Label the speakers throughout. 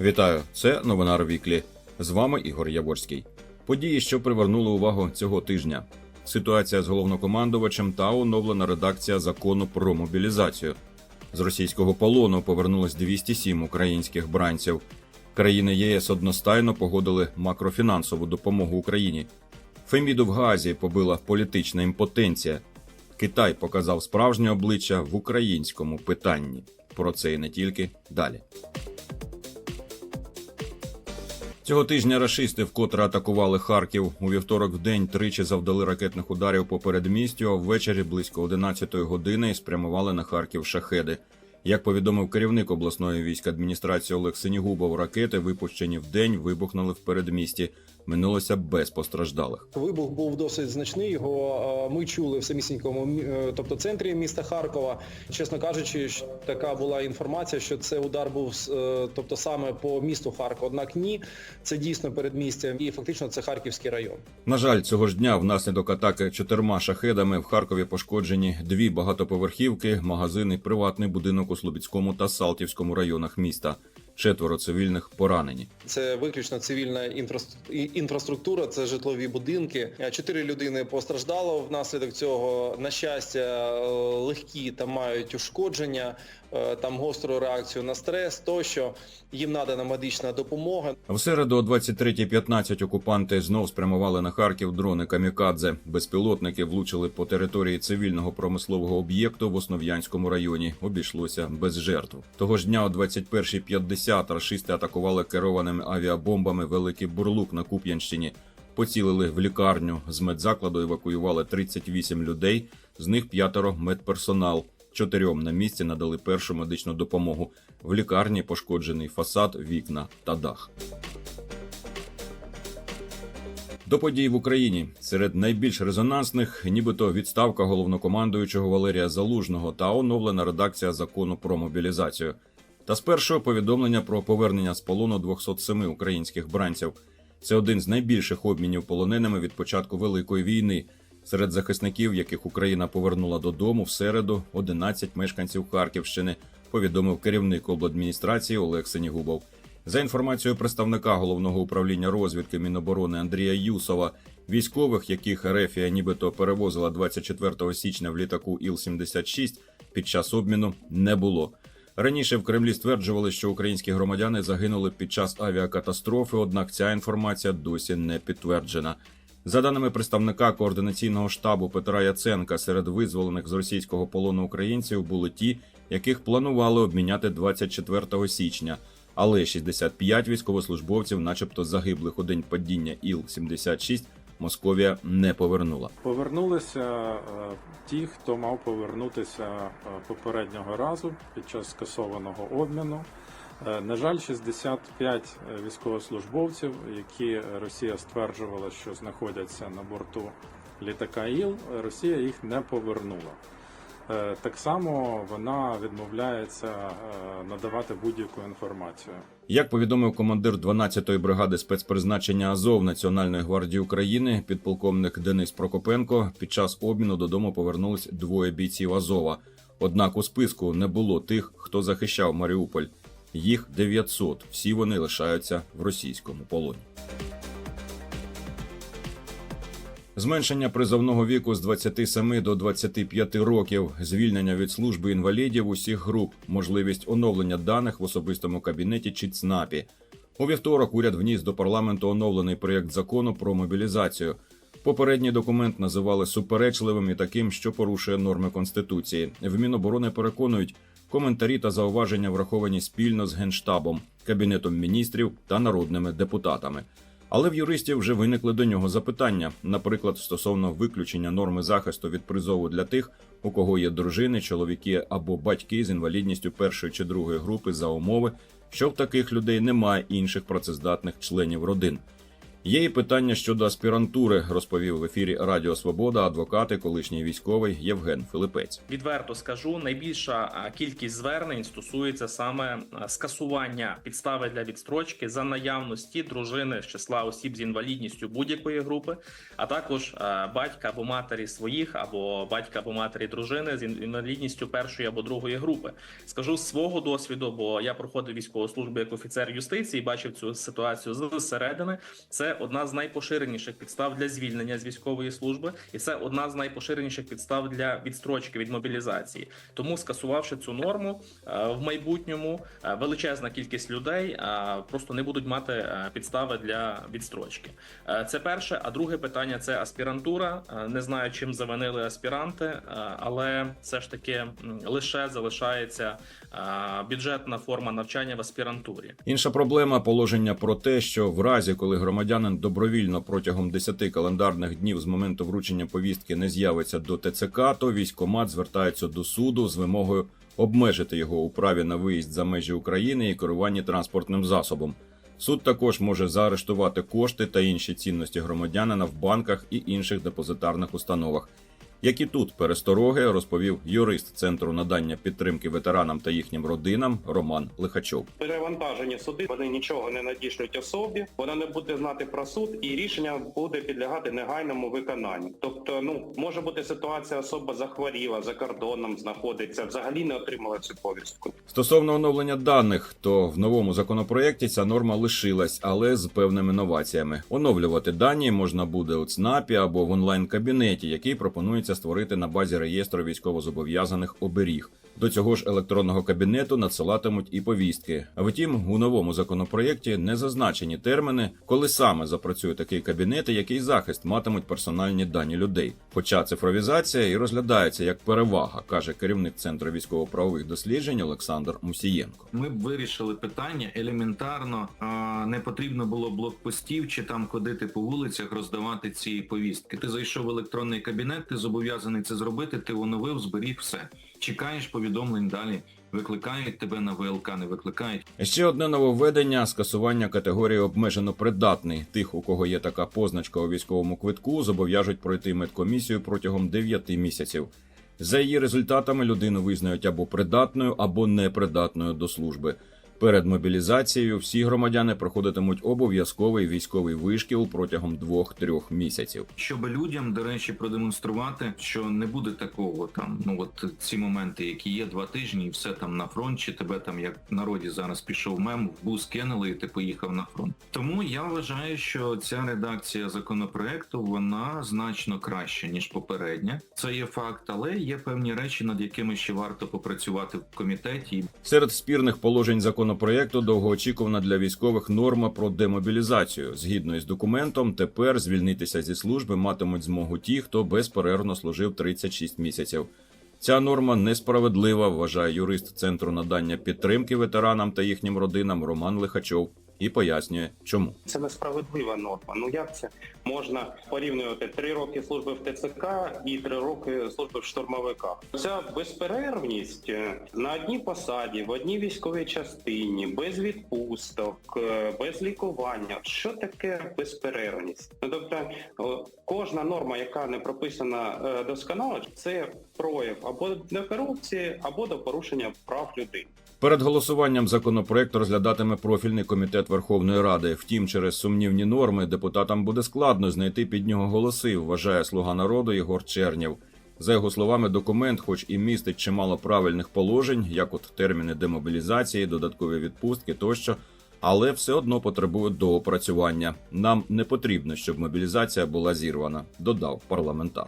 Speaker 1: Вітаю, це новина Віклі. З вами Ігор Яворський. Події, що привернули увагу цього тижня. Ситуація з головнокомандувачем та оновлена редакція закону про мобілізацію. З російського полону повернулось 207 українських бранців. Країни ЄС одностайно погодили макрофінансову допомогу Україні. Феміду в Газі побила політична імпотенція. Китай показав справжнє обличчя в українському питанні. Про це і не тільки далі. Цього тижня рашисти вкотре атакували Харків. У вівторок в день тричі завдали ракетних ударів по передмістю, а ввечері близько 11-ї години спрямували на Харків шахеди. Як повідомив керівник обласної військ адміністрації Олег Синігубов, ракети, випущені в день, вибухнули в передмісті. Минулося без постраждалих.
Speaker 2: Вибух був досить значний. Його е, ми чули в самісінькому мі- е, тобто центрі міста Харкова. Чесно кажучи, така була інформація, що це удар був е, тобто саме по місту Харкова. Однак ні, це дійсно передмістя, і фактично це Харківський район.
Speaker 1: На жаль, цього ж дня внаслідок атаки чотирма шахедами в Харкові пошкоджені дві багатоповерхівки, магазини, приватний будинок у Слобідському та Салтівському районах міста. Четверо цивільних поранені.
Speaker 2: Це виключно цивільна інфрас- інфраструктура, це житлові будинки. Е, Чотири людини постраждало внаслідок цього. На щастя, е, легкі та мають ушкодження, там гостру реакцію на стрес. Тощо їм надана медична допомога.
Speaker 1: В середу о 23.15 окупанти знов спрямували на Харків дрони камікадзе. Безпілотники влучили по території цивільного промислового об'єкту в Основ'янському районі. Обійшлося без жертв. Того ж дня о 21.50 рашисти атакували керованими авіабомбами Великий Бурлук на Куп'янщині. Поцілили в лікарню. З медзакладу евакуювали 38 людей, з них п'ятеро медперсонал. Чотирьом на місці надали першу медичну допомогу. В лікарні пошкоджений фасад, вікна та дах. До подій в Україні серед найбільш резонансних, нібито відставка головнокомандуючого Валерія Залужного та оновлена редакція закону про мобілізацію. Та спершу повідомлення про повернення з полону 207 українських бранців. Це один з найбільших обмінів полоненими від початку Великої війни. Серед захисників, яких Україна повернула додому в середу, 11 мешканців Харківщини, повідомив керівник обладміністрації Олег Сенігубов. За інформацією представника головного управління розвідки Міноборони Андрія Юсова, військових, яких Рефія нібито перевозила 24 січня в літаку Іл-76, під час обміну не було. Раніше в Кремлі стверджували, що українські громадяни загинули під час авіакатастрофи, однак ця інформація досі не підтверджена. За даними представника координаційного штабу Петра Яценка, серед визволених з російського полону українців були ті, яких планували обміняти 24 січня. Але 65 військовослужбовців, начебто загиблих у день падіння Іл-76, Московія не повернула.
Speaker 3: Повернулися е, ті, хто мав повернутися е, попереднього разу під час скасованого обміну. Е, На жаль, 65 військовослужбовців, які Росія стверджувала, що знаходяться на борту літака ІЛ, Росія їх не повернула. Е, Так само вона відмовляється е, надавати будь-яку інформацію.
Speaker 1: Як повідомив командир 12-ї бригади спецпризначення Азов Національної гвардії України, підполковник Денис Прокопенко, під час обміну додому повернулись двоє бійців Азова. Однак у списку не було тих, хто захищав Маріуполь. Їх 900, всі вони лишаються в російському полоні. Зменшення призовного віку з 27 до 25 років, звільнення від служби інвалідів усіх груп, можливість оновлення даних в особистому кабінеті чи ЦНАПі. У вівторок уряд вніс до парламенту оновлений проєкт закону про мобілізацію. Попередній документ називали суперечливим і таким, що порушує норми конституції. В Міноборони переконують, коментарі та зауваження враховані спільно з генштабом, кабінетом міністрів та народними депутатами. Але в юристів вже виникли до нього запитання, наприклад, стосовно виключення норми захисту від призову для тих, у кого є дружини, чоловіки або батьки з інвалідністю першої чи другої групи за умови, що в таких людей немає інших працездатних членів родин. Є і питання щодо аспірантури, розповів в ефірі Радіо Свобода адвокат і колишній військовий Євген Филипець.
Speaker 4: Відверто скажу, найбільша кількість звернень стосується саме скасування підстави для відстрочки за наявності дружини з числа осіб з інвалідністю будь-якої групи, а також батька або матері своїх, або батька або матері дружини з інвалідністю першої або другої групи. Скажу з свого досвіду, бо я проходив військову службу як офіцер юстиції, бачив цю ситуацію зсередини. Це одна з найпоширеніших підстав для звільнення з військової служби, і це одна з найпоширеніших підстав для відстрочки від мобілізації. Тому, скасувавши цю норму е, в майбутньому, е, величезна кількість людей е, просто не будуть мати підстави для відстрочки. Це перше. А друге питання це аспірантура. Не знаю, чим завинили аспіранти, але все ж таки лише залишається бюджетна форма навчання в аспірантурі.
Speaker 1: Інша проблема положення про те, що в разі, коли громадянин добровільно протягом 10 календарних днів з моменту вручення повістки не з'явиться до ТЦК, то військкомат звертається до суду з вимогою обмежити його у праві на виїзд за межі України і керування транспортним засобом. Суд також може заарештувати кошти та інші цінності громадянина в банках і інших депозитарних установах. Які тут перестороги розповів юрист центру надання підтримки ветеранам та їхнім родинам Роман Лихачов.
Speaker 5: перевантажені суди, вони нічого не надішлють особі, вона не буде знати про суд, і рішення буде підлягати негайному виконанню. Тобто, ну може бути ситуація, особа захворіла за кордоном, знаходиться, взагалі не отримала цю повістку.
Speaker 1: Стосовно оновлення даних, то в новому законопроєкті ця норма лишилась, але з певними новаціями. Оновлювати дані можна буде у ЦНАПі або в онлайн-кабінеті, який пропонується створити на базі реєстру військовозобов'язаних оберіг. До цього ж електронного кабінету надсилатимуть і повістки. А втім, у новому законопроєкті не зазначені терміни, коли саме запрацює такий кабінет і який захист матимуть персональні дані людей. Хоча цифровізація і розглядається як перевага, каже керівник центру військово-правових досліджень Олександр Мусієнко.
Speaker 6: Ми б вирішили питання елементарно. Не потрібно було блокпостів чи там ходити по вулицях, роздавати ці повістки. Ти зайшов в електронний кабінет, ти зобов'язаний це зробити. Ти оновив, зберіг все. Чекаєш повідомлень далі. Викликають тебе на ВЛК, не викликають.
Speaker 1: Ще одне нововведення скасування категорії обмежено придатний. Тих, у кого є така позначка у військовому квитку, зобов'яжуть пройти медкомісію протягом 9 місяців. За її результатами людину визнають або придатною, або непридатною до служби. Перед мобілізацією всі громадяни проходитимуть обов'язковий військовий вишкіл протягом 2-3 місяців.
Speaker 6: Щоб людям, до речі, продемонструвати, що не буде такого там. Ну от ці моменти, які є два тижні, і все там на фронт, чи тебе там як в народі зараз пішов мем, в бус кинули, і ти поїхав на фронт. Тому я вважаю, що ця редакція законопроекту вона значно краща ніж попередня. Це є факт, але є певні речі, над якими ще варто попрацювати в комітеті.
Speaker 1: Серед спірних положень законопроєкту довгоочікувана для військових норма про демобілізацію. Згідно із документом, тепер звільнитися зі служби матимуть змогу ті, хто безперервно служив 36 місяців. Ця норма несправедлива, вважає юрист центру надання підтримки ветеранам та їхнім родинам Роман Лихачов і пояснює, чому.
Speaker 5: Це несправедлива норма. Ну як це можна порівнювати три роки служби в ТЦК і три роки служби в штурмовиках? Ця безперервність е, на одній посаді, в одній військовій частині, без відпусток, е, без лікування. Що таке безперервність? Ну тобто кожна норма, яка не прописана е, досконало, це прояв або до корупції, або до порушення прав людини.
Speaker 1: Перед голосуванням законопроект розглядатиме профільний комітет Верховної Ради. Втім, через сумнівні норми депутатам буде складно знайти під нього голоси, вважає слуга народу Єгор Чернєв. За його словами, документ, хоч і містить чимало правильних положень, як от терміни демобілізації, додаткові відпустки тощо, але все одно потребує доопрацювання. Нам не потрібно, щоб мобілізація була зірвана, додав парламентар.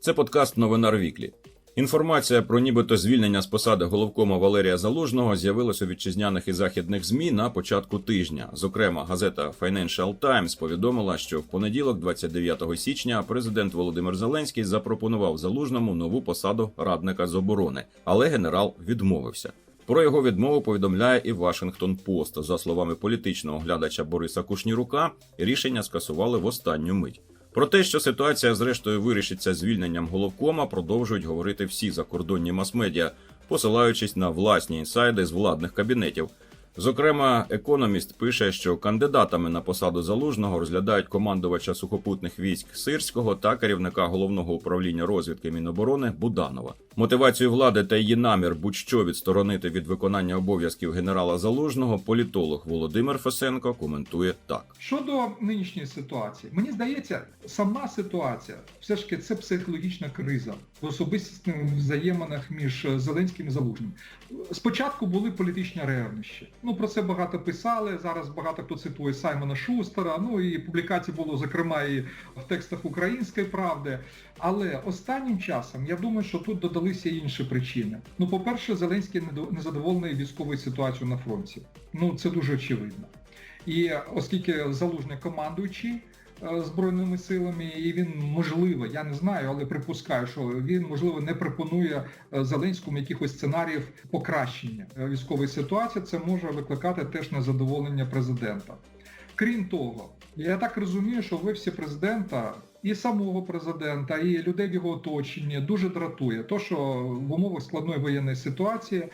Speaker 1: Це подкаст Новинар Віклі. Інформація про нібито звільнення з посади головкома Валерія Залужного з'явилась у вітчизняних і західних змі на початку тижня. Зокрема, газета Financial Times повідомила, що в понеділок, 29 січня, президент Володимир Зеленський запропонував залужному нову посаду радника з оборони, але генерал відмовився. Про його відмову повідомляє і Вашингтон Пост. За словами політичного оглядача Бориса Кушнірука, рішення скасували в останню мить. Про те, що ситуація зрештою вирішиться звільненням головкома, продовжують говорити всі закордонні мас-медіа, посилаючись на власні інсайди з владних кабінетів. Зокрема, економіст пише, що кандидатами на посаду залужного розглядають командувача сухопутних військ Сирського та керівника головного управління розвідки Міноборони Буданова. Мотивацію влади та її намір будь-що відсторонити від виконання обов'язків генерала залужного політолог Володимир Фесенко коментує так.
Speaker 7: Щодо нинішньої ситуації, мені здається, сама ситуація все ж таки це психологічна криза в особистісних взаєминах між Зеленським і Залужним. Спочатку були політичні ревнощі. Ну про це багато писали. Зараз багато хто цитує Саймона Шустера. Ну і публікацій було зокрема і в текстах Української правди. Але останнім часом я думаю, що тут додалися інші причини. Ну, по-перше, Зеленський незадоволений військовою ситуацією на фронті. Ну це дуже очевидно. І оскільки залужний командуючий е, збройними силами, і він можливо, я не знаю, але припускаю, що він можливо не пропонує е, Зеленському якихось сценаріїв покращення е, військової ситуації. Це може викликати теж незадоволення президента. Крім того, я так розумію, що в офісі президента і самого президента, і людей в його оточенні дуже дратує. То, що в умовах складної воєнної ситуації е,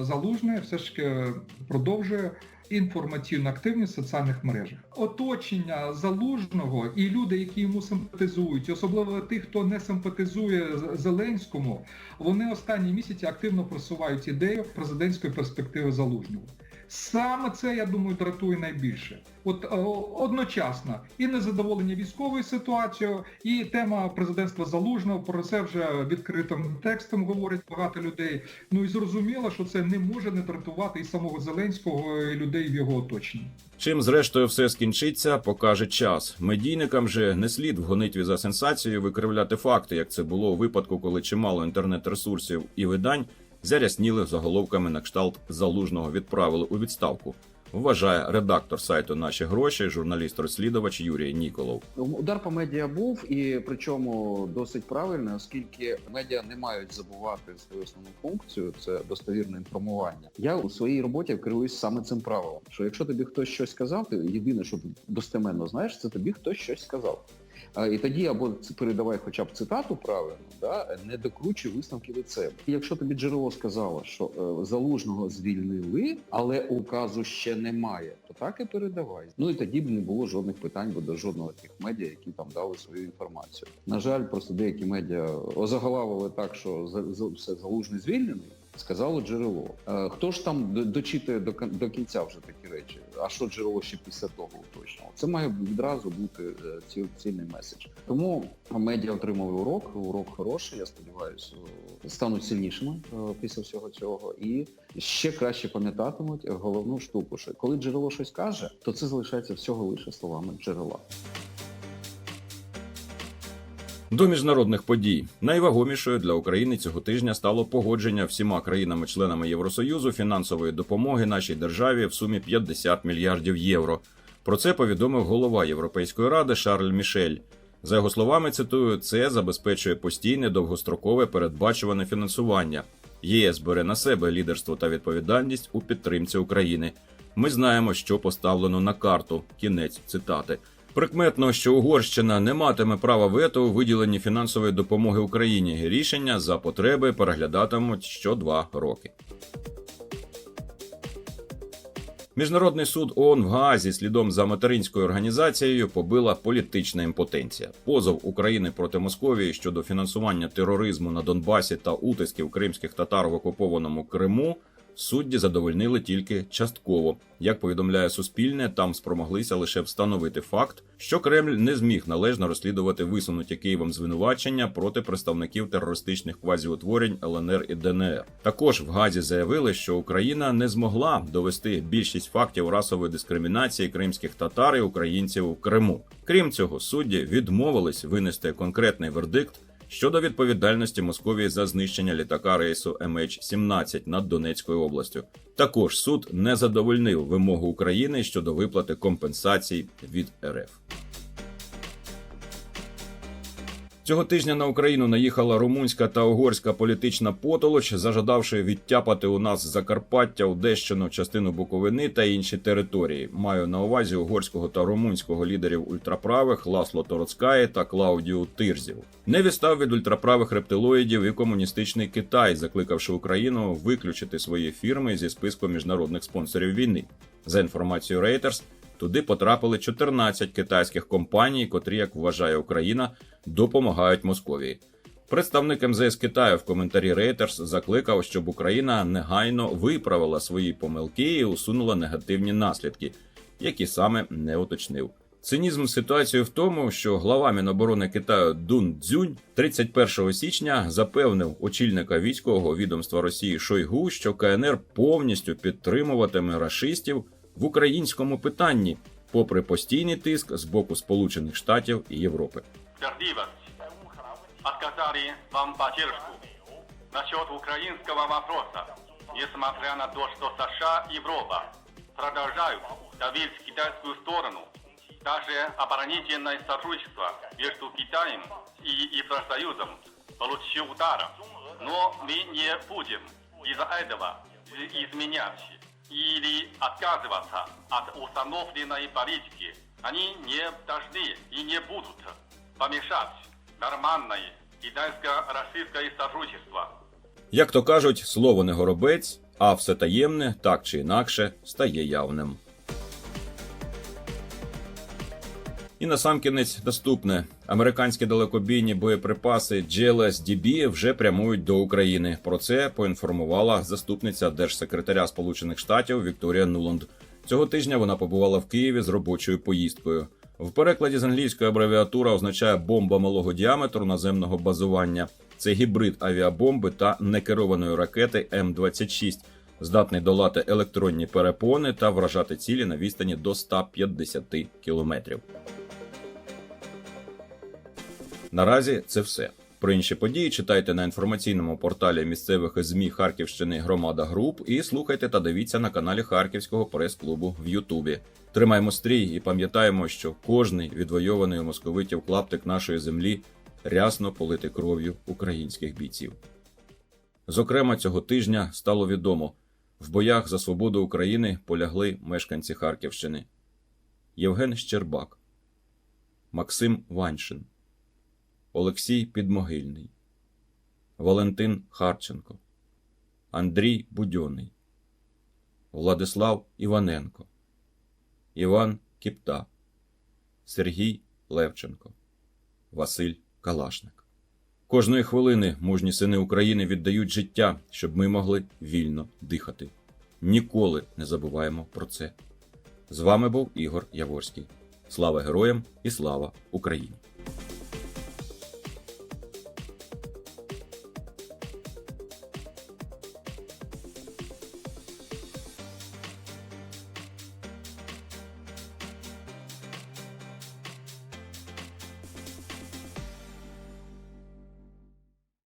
Speaker 7: залужний все ж таки продовжує інформаційну активність в соціальних мережах. Оточення залужного і люди, які йому симпатизують, особливо тих, хто не симпатизує Зеленському, вони останні місяці активно просувають ідею президентської перспективи залужного. Саме це, я думаю, дратує найбільше. От е, одночасно і незадоволення військовою ситуацією, і тема президентства залужного про це вже відкритим текстом говорять багато людей. Ну і зрозуміло, що це не може не дратувати і самого Зеленського, і людей в його оточенні.
Speaker 1: Чим зрештою все скінчиться, покаже час. Медійникам же не слід в гонитві за сенсацією викривляти факти, як це було у випадку, коли чимало інтернет-ресурсів і видань зарясніли заголовками на кшталт залужного відправили у відставку. Вважає редактор сайту Наші гроші, журналіст-розслідувач Юрій Ніколов.
Speaker 8: Удар по медіа був, і причому досить правильно, оскільки медіа не мають забувати свою основну функцію це достовірне інформування. Я у своїй роботі керуюсь саме цим правилом. Що якщо тобі хтось щось сказав, ти єдине, що достеменно знаєш, це тобі хтось щось сказав. І тоді або передавай хоча б цитату правильно, да, не докручуй висновки від себе. Якщо тобі джерело сказало, що е, залужного звільнили, але указу ще немає, то так і передавай. Ну і тоді б не було жодних питань би до жодного тих медіа, які там дали свою інформацію. На жаль, просто деякі медіа озагалавили так, що все залужний звільнений. Сказало джерело. Е, Хто ж там дочитує до кінця вже такі речі? А що джерело ще після того уточнило? Це має відразу бути е, цільний меседж. Тому медіа отримали урок. Урок хороший. Я сподіваюся, стануть сильнішими е, після всього цього і ще краще пам'ятатимуть головну штуку. Що коли джерело щось каже, то це залишається всього лише словами джерела.
Speaker 1: До міжнародних подій найвагомішою для України цього тижня стало погодження всіма країнами-членами Євросоюзу фінансової допомоги нашій державі в сумі 50 мільярдів євро. Про це повідомив голова Європейської ради Шарль Мішель. За його словами, цитую, це забезпечує постійне довгострокове передбачуване фінансування. ЄС бере на себе лідерство та відповідальність у підтримці України. Ми знаємо, що поставлено на карту. Кінець цитати. Прикметно, що Угорщина не матиме права вето у виділенні фінансової допомоги Україні. Рішення за потреби переглядатимуть що два роки. Міжнародний суд ООН в Гаазі слідом за материнською організацією побила політична імпотенція. Позов України проти Московії щодо фінансування тероризму на Донбасі та утисків кримських татар в окупованому Криму судді задовольнили тільки частково. Як повідомляє Суспільне, там спромоглися лише встановити факт, що Кремль не зміг належно розслідувати висунуті Києвом звинувачення проти представників терористичних квазіутворень ЛНР і ДНР. Також в Газі заявили, що Україна не змогла довести більшість фактів расової дискримінації кримських татар і українців у Криму. Крім цього, судді відмовились винести конкретний вердикт щодо відповідальності Московії за знищення літака рейсу MH17 над Донецькою областю. Також суд не задовольнив вимогу України щодо виплати компенсацій від РФ. Цього тижня на Україну наїхала румунська та угорська політична потолоч, зажадавши відтяпати у нас Закарпаття, Одещину, частину Буковини та інші території. Маю на увазі угорського та румунського лідерів ультраправих Ласло Тороцкає та Клаудіу Тирзів. Не відстав від ультраправих рептилоїдів і комуністичний Китай, закликавши Україну виключити свої фірми зі списку міжнародних спонсорів війни. За інформацією Reuters, туди потрапили 14 китайських компаній, котрі, як вважає Україна, допомагають Московії. Представник МЗС Китаю в коментарі Reuters закликав, щоб Україна негайно виправила свої помилки і усунула негативні наслідки, які саме не уточнив. Цинізм ситуації в тому, що глава Міноборони Китаю Дун Цзюнь 31 січня запевнив очільника військового відомства Росії Шойгу, що КНР повністю підтримуватиме рашистів в українському питанні, попри постійний тиск з боку Сполучених Штатів і Європи.
Speaker 9: Отказали вам поддержку. Насчет украинского вопроса. Несмотря на то, что США и Европа продолжают давить китайскую сторону, даже оборонительное сотрудничество между Китаем и Евросоюзом получил удар. Но мы не будем из-за этого изменять или отказываться от установленной политики. Они не должны и не будут помешать нормальное китайско-российское сотрудничество.
Speaker 1: Як то кажуть, слово не горобець, а все таємне, так чи інакше, стає явним. І насамкінець наступне: американські далекобійні боєприпаси GLSDB вже прямують до України. Про це поінформувала заступниця держсекретаря Сполучених Штатів Вікторія Нуланд. Цього тижня вона побувала в Києві з робочою поїздкою. В перекладі з англійської абревіатура означає бомба малого діаметру наземного базування. Це гібрид авіабомби та некерованої ракети М-26, здатний долати електронні перепони та вражати цілі на відстані до 150 кілометрів. Наразі це все. Про інші події читайте на інформаційному порталі місцевих ЗМІ Харківщини Громада Груп і слухайте та дивіться на каналі Харківського прес-клубу в Ютубі. Тримаймо стрій і пам'ятаємо, що кожний відвойований у московитів клаптик нашої землі рясно полити кров'ю українських бійців. Зокрема, цього тижня стало відомо: в боях за свободу України полягли мешканці Харківщини Євген Щербак, Максим Ваншин, Олексій Підмогильний, Валентин Харченко, Андрій Будьоний, Владислав Іваненко, Іван Кіпта, Сергій Левченко, Василь Калашник. Кожної хвилини мужні сини України віддають життя, щоб ми могли вільно дихати. Ніколи не забуваємо про це. З вами був Ігор Яворський. Слава героям і слава Україні!